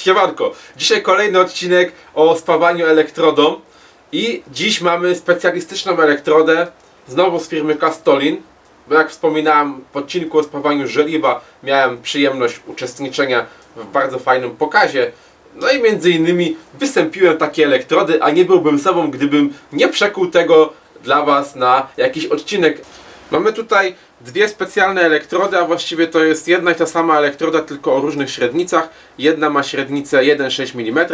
Siemanko, dzisiaj kolejny odcinek o spawaniu elektrodą i dziś mamy specjalistyczną elektrodę znowu z firmy Castolin bo jak wspominałem w odcinku o spawaniu żeliwa miałem przyjemność uczestniczenia w bardzo fajnym pokazie. No i między innymi wystąpiłem takie elektrody, a nie byłbym sobą gdybym nie przekuł tego dla Was na jakiś odcinek. Mamy tutaj dwie specjalne elektrody, a właściwie to jest jedna i ta sama elektroda, tylko o różnych średnicach. Jedna ma średnicę 1,6 mm,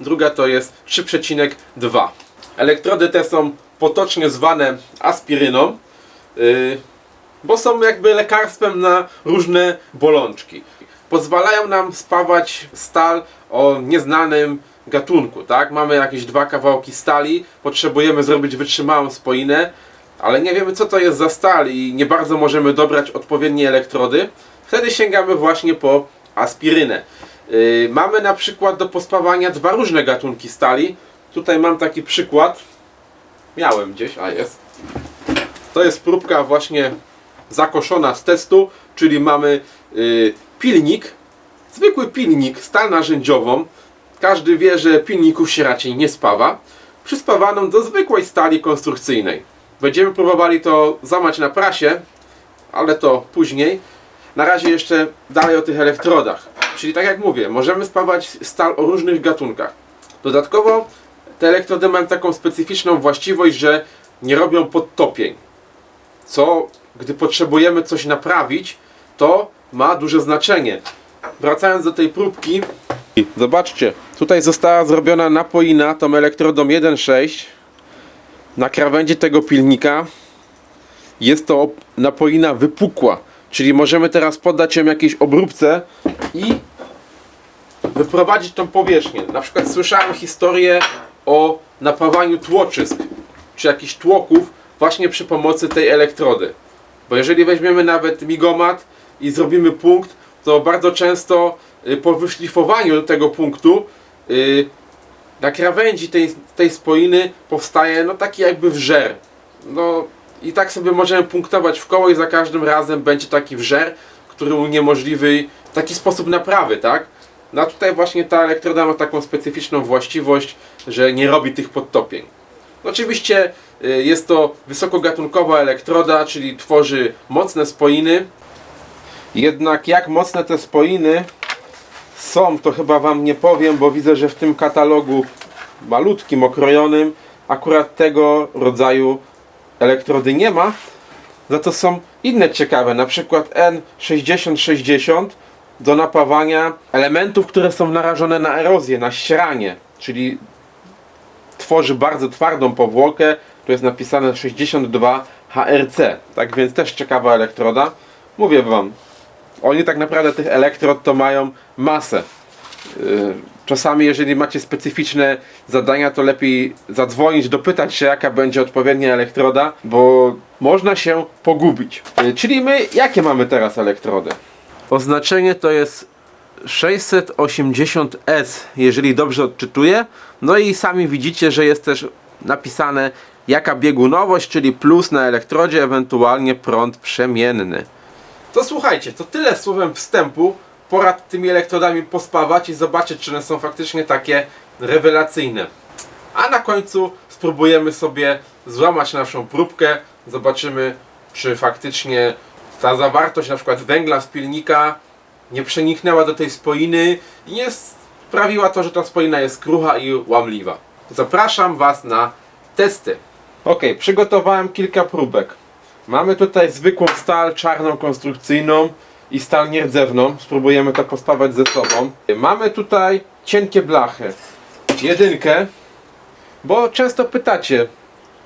druga to jest 3,2. Elektrody te są potocznie zwane aspiryną, yy, bo są jakby lekarstwem na różne bolączki. Pozwalają nam spawać stal o nieznanym gatunku, tak? Mamy jakieś dwa kawałki stali, potrzebujemy zrobić wytrzymałą spoinę, ale nie wiemy co to jest za stal i nie bardzo możemy dobrać odpowiednie elektrody, wtedy sięgamy właśnie po aspirynę. Yy, mamy na przykład do pospawania dwa różne gatunki stali. Tutaj mam taki przykład. Miałem gdzieś, a jest. To jest próbka właśnie zakoszona z testu, czyli mamy yy, pilnik, zwykły pilnik, stal narzędziową. Każdy wie, że pilników się raczej nie spawa. Przyspawaną do zwykłej stali konstrukcyjnej. Będziemy próbowali to zamać na prasie, ale to później. Na razie jeszcze dalej o tych elektrodach. Czyli tak jak mówię, możemy spawać stal o różnych gatunkach. Dodatkowo te elektrody mają taką specyficzną właściwość, że nie robią podtopień. Co, gdy potrzebujemy coś naprawić, to ma duże znaczenie. Wracając do tej próbki, zobaczcie, tutaj została zrobiona napoina tą elektrodą 1.6 na krawędzi tego pilnika jest to napoina wypukła, czyli możemy teraz poddać ją jakiejś obróbce i wyprowadzić tą powierzchnię. Na przykład słyszałem historię o napawaniu tłoczysk, czy jakichś tłoków właśnie przy pomocy tej elektrody. Bo jeżeli weźmiemy nawet migomat i zrobimy punkt, to bardzo często y, po wyszlifowaniu tego punktu y, na krawędzi tej, tej spoiny powstaje no taki jakby wżer. No i tak sobie możemy punktować w koło i za każdym razem będzie taki wżer, który uniemożliwi taki sposób naprawy, tak? No a tutaj właśnie ta elektroda ma taką specyficzną właściwość, że nie robi tych podtopień. Oczywiście y, jest to wysokogatunkowa elektroda, czyli tworzy mocne spoiny. Jednak jak mocne te spoiny są, to chyba Wam nie powiem, bo widzę, że w tym katalogu malutkim, okrojonym akurat tego rodzaju elektrody nie ma. Za to są inne ciekawe, na przykład N6060 do napawania elementów, które są narażone na erozję, na ścieranie, czyli tworzy bardzo twardą powłokę. Tu jest napisane 62 HRC, tak więc też ciekawa elektroda. Mówię Wam, oni tak naprawdę tych elektrod to mają masę. Yy, czasami, jeżeli macie specyficzne zadania, to lepiej zadzwonić, dopytać się, jaka będzie odpowiednia elektroda, bo można się pogubić. Yy, czyli my, jakie mamy teraz elektrody? Oznaczenie to jest 680S, jeżeli dobrze odczytuję. No i sami widzicie, że jest też napisane jaka biegunowość, czyli plus na elektrodzie, ewentualnie prąd przemienny. To słuchajcie, to tyle słowem wstępu. Pora tymi elektrodami pospawać i zobaczyć, czy one są faktycznie takie rewelacyjne. A na końcu spróbujemy sobie złamać naszą próbkę. Zobaczymy, czy faktycznie ta zawartość na przykład węgla z pilnika nie przeniknęła do tej spoiny i nie sprawiła to, że ta spoina jest krucha i łamliwa. Zapraszam Was na testy. Ok, przygotowałem kilka próbek. Mamy tutaj zwykłą stal czarną konstrukcyjną i stal nierdzewną. Spróbujemy to pospawać ze sobą. Mamy tutaj cienkie blachy. Jedynkę, bo często pytacie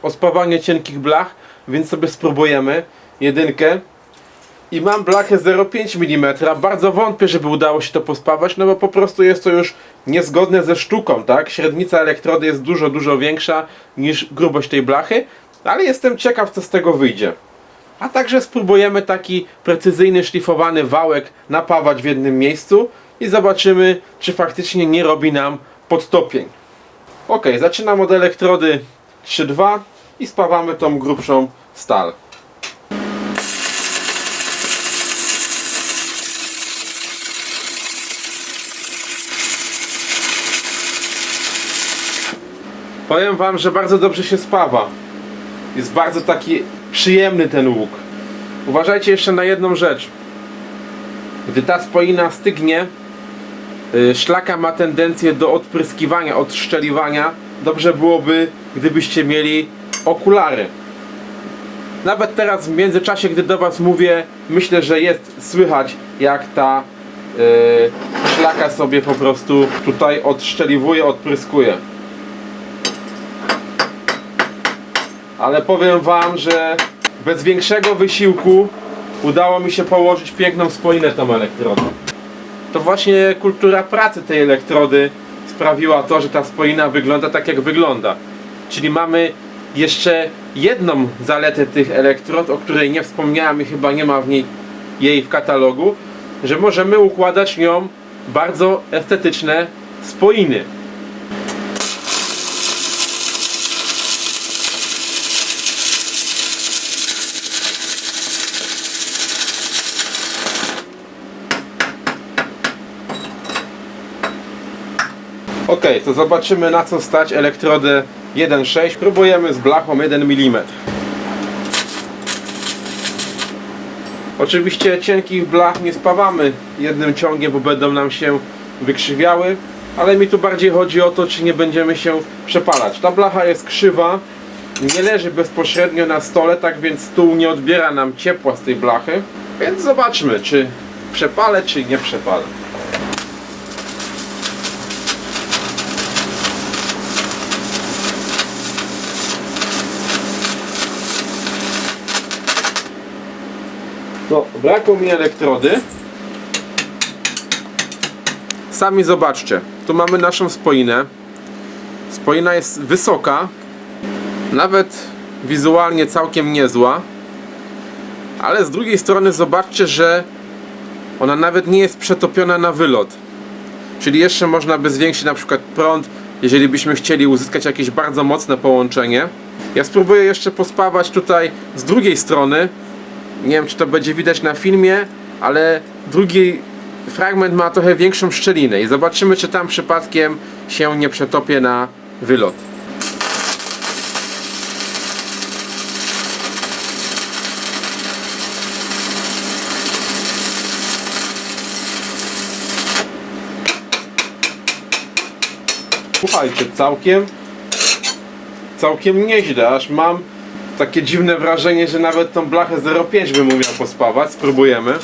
o spawanie cienkich blach, więc sobie spróbujemy. Jedynkę. I mam blachę 0,5 mm. Bardzo wątpię, żeby udało się to pospawać, no bo po prostu jest to już niezgodne ze sztuką, tak? Średnica elektrody jest dużo, dużo większa niż grubość tej blachy, ale jestem ciekaw, co z tego wyjdzie. A także spróbujemy taki precyzyjny, szlifowany wałek napawać w jednym miejscu i zobaczymy, czy faktycznie nie robi nam podtopień. Ok, zaczynam od elektrody 3.2 i spawamy tą grubszą stal. Powiem Wam, że bardzo dobrze się spawa. Jest bardzo taki przyjemny ten łuk. Uważajcie jeszcze na jedną rzecz. Gdy ta spoina stygnie, y, szlaka ma tendencję do odpryskiwania, odszczeliwania. Dobrze byłoby, gdybyście mieli okulary. Nawet teraz w międzyczasie, gdy do Was mówię, myślę, że jest słychać jak ta yy, szlaka sobie po prostu tutaj odszczeliwuje, odpryskuje. Ale powiem Wam, że bez większego wysiłku udało mi się położyć piękną spoinę tą elektrodą. To właśnie kultura pracy tej elektrody sprawiła to, że ta spoina wygląda tak jak wygląda. Czyli mamy jeszcze jedną zaletę tych elektrod, o której nie wspomniałem i chyba nie ma w niej jej w katalogu, że możemy układać nią bardzo estetyczne spoiny. Ok, to zobaczymy na co stać elektrodę 1.6. Próbujemy z blachą 1 mm. Oczywiście cienkich blach nie spawamy jednym ciągiem, bo będą nam się wykrzywiały, ale mi tu bardziej chodzi o to, czy nie będziemy się przepalać. Ta blacha jest krzywa, nie leży bezpośrednio na stole, tak więc stół nie odbiera nam ciepła z tej blachy. Więc zobaczmy, czy przepalę, czy nie przepalę. No, brakło mi elektrody. Sami zobaczcie. Tu mamy naszą spoinę. Spoina jest wysoka. Nawet wizualnie całkiem niezła. Ale z drugiej strony zobaczcie, że ona nawet nie jest przetopiona na wylot. Czyli jeszcze można by zwiększyć na przykład prąd, jeżeli byśmy chcieli uzyskać jakieś bardzo mocne połączenie. Ja spróbuję jeszcze pospawać tutaj z drugiej strony, nie wiem czy to będzie widać na filmie, ale drugi fragment ma trochę większą szczelinę i zobaczymy czy tam przypadkiem się nie przetopię na wylot. Słuchajcie, całkiem całkiem nieźle, aż mam takie dziwne wrażenie, że nawet tą blachę 0,5 bym umiał pospawać. Spróbujemy.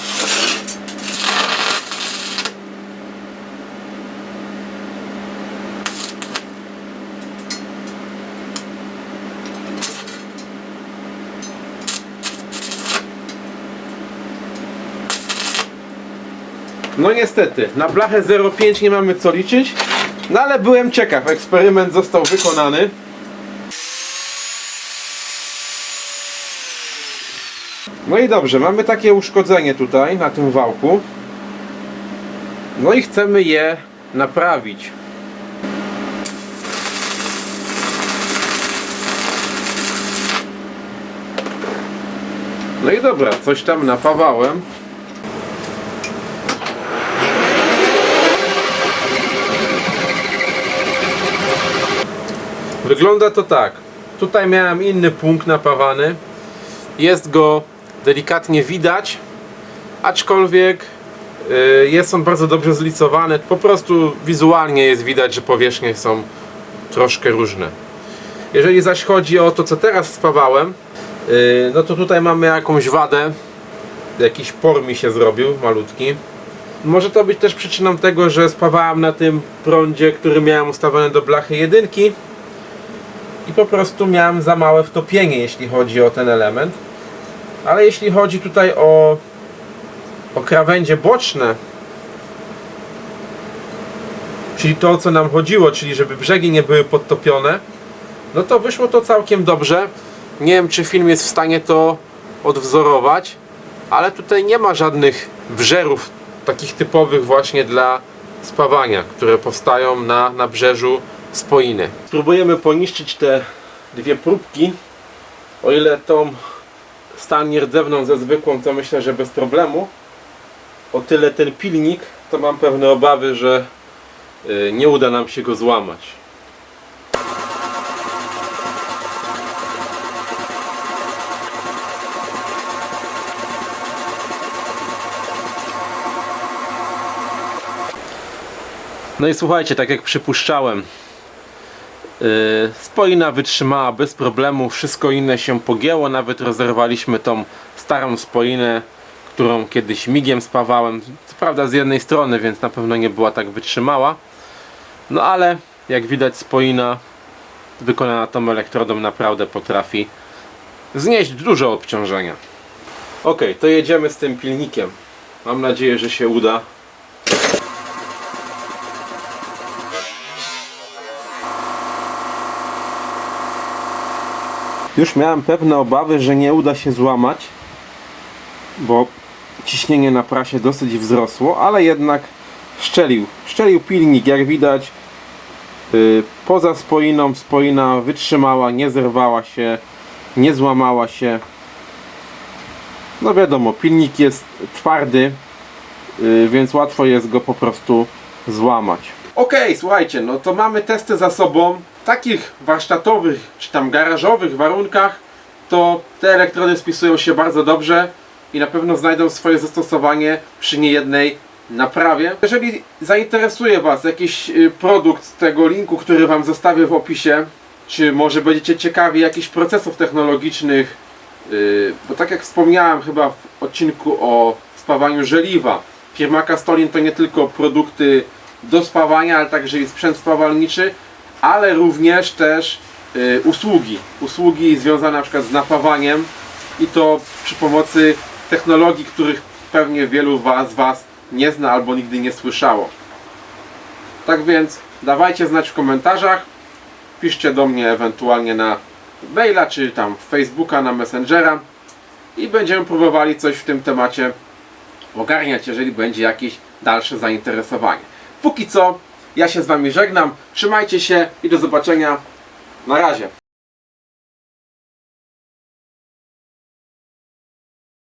No niestety, na blachę 0,5 nie mamy co liczyć, no ale byłem ciekaw, eksperyment został wykonany. No i dobrze, mamy takie uszkodzenie tutaj na tym wałku. No i chcemy je naprawić. No i dobra, coś tam napawałem. Wygląda to tak. Tutaj miałem inny punkt napawany. Jest go delikatnie widać, aczkolwiek y, jest on bardzo dobrze zlicowany. Po prostu wizualnie jest widać, że powierzchnie są troszkę różne. Jeżeli zaś chodzi o to, co teraz spawałem, y, no to tutaj mamy jakąś wadę. Jakiś por mi się zrobił, malutki. Może to być też przyczyną tego, że spawałem na tym prądzie, który miałem ustawiony do blachy jedynki i po prostu miałem za małe wtopienie, jeśli chodzi o ten element. Ale jeśli chodzi tutaj o, o krawędzie boczne, czyli to o co nam chodziło, czyli żeby brzegi nie były podtopione, no to wyszło to całkiem dobrze. Nie wiem, czy film jest w stanie to odwzorować, ale tutaj nie ma żadnych wżerów takich typowych właśnie dla spawania, które powstają na nabrzeżu spoiny. Spróbujemy poniszczyć te dwie próbki. O ile tą w stal ze zwykłą, to myślę, że bez problemu. O tyle ten pilnik, to mam pewne obawy, że y, nie uda nam się go złamać. No i słuchajcie, tak jak przypuszczałem, spoina wytrzymała bez problemu, wszystko inne się pogięło, nawet rozerwaliśmy tą starą spoinę, którą kiedyś migiem spawałem, co prawda z jednej strony, więc na pewno nie była tak wytrzymała. No ale jak widać spoina wykonana tą elektrodą naprawdę potrafi znieść dużo obciążenia. Ok, to jedziemy z tym pilnikiem. Mam nadzieję, że się uda. Już miałem pewne obawy, że nie uda się złamać, bo ciśnienie na prasie dosyć wzrosło, ale jednak szczelił. Szczelił pilnik, jak widać. Yy, Poza spoiną, spoina wytrzymała, nie zerwała się, nie złamała się. No wiadomo, pilnik jest twardy, yy, więc łatwo jest go po prostu złamać. Okej, słuchajcie, no to mamy testy za sobą. Takich warsztatowych czy tam garażowych warunkach to te elektrody spisują się bardzo dobrze i na pewno znajdą swoje zastosowanie przy niejednej naprawie. Jeżeli zainteresuje Was jakiś y, produkt z tego linku, który Wam zostawię w opisie, czy może będziecie ciekawi jakichś procesów technologicznych, yy, bo tak jak wspomniałem chyba w odcinku o spawaniu żeliwa, firma Castolin to nie tylko produkty do spawania, ale także i sprzęt spawalniczy, ale również też y, usługi. Usługi związane na przykład z napawaniem i to przy pomocy technologii, których pewnie wielu was, z Was nie zna albo nigdy nie słyszało. Tak więc dawajcie znać w komentarzach, piszcie do mnie ewentualnie na maila czy tam Facebooka, na Messengera i będziemy próbowali coś w tym temacie ogarniać, jeżeli będzie jakieś dalsze zainteresowanie. Póki co, ja się z Wami żegnam, trzymajcie się i do zobaczenia. Na razie.